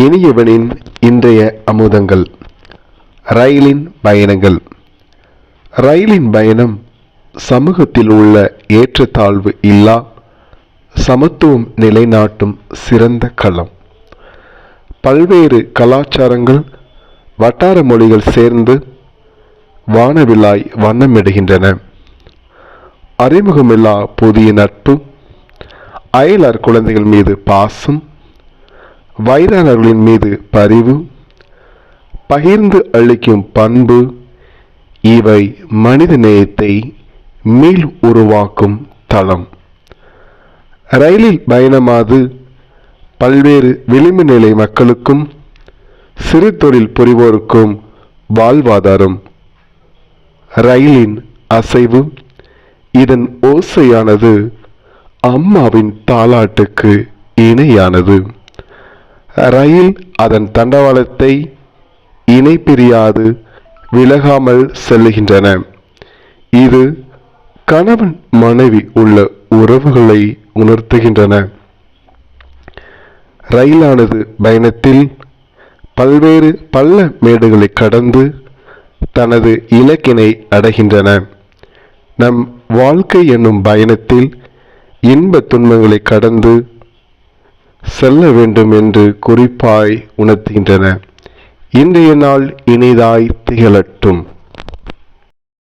இனியவனின் இன்றைய அமுதங்கள். ரயிலின் பயணங்கள். ரயிலின் பயணம் சமூகத்தில் உள்ள ஏற்றத்தாழ்வு இல்லா சமத்துவம் நிலைநாட்டும் சிறந்த களம். பல்வேறு கலாச்சாரங்கள் வட்டார மொழிகள் சேர்ந்து வானவிலாய் வண்ணமிடுகின்றன. அறிமுகமில்லா புதிய நட்பு அயலார் குழந்தைகள் மீது பாசம் வயதானவர்களின் மீது பரிவு பகிர்ந்து அளிக்கும் பண்பு இவை மனித நேயத்தை மீள் உருவாக்கும் தளம். ரயிலில் பயணமாது பல்வேறு விளிம்பு நிலை மக்களுக்கும் சிறு தொழில் புரிவோருக்கும் வாழ்வாதாரம். ரயிலின் அசைவு இதன் ஓசையானது அம்மாவின் தாலாட்டுக்கு இணையானது. ரயில் அதன் தண்டவாளத்தை இணை பிரியாது விலகாமல் செல்லுகின்றன. இது கணவன் மனைவி உள்ள உறவுகளை உணர்த்துகின்றன. ரயிலானது பயணத்தில் பல்வேறு பள்ள மேடுகளை கடந்து தனது இலக்கினை அடைகின்றன. நம் வாழ்க்கை என்னும் பயணத்தில் இன்ப துன்பங்களை கடந்து செல்ல வேண்டும் என்று குறிப்பாய் உணர்த்துகின்றன. இன்றைய நாள் இனிதாய் திகழட்டும்.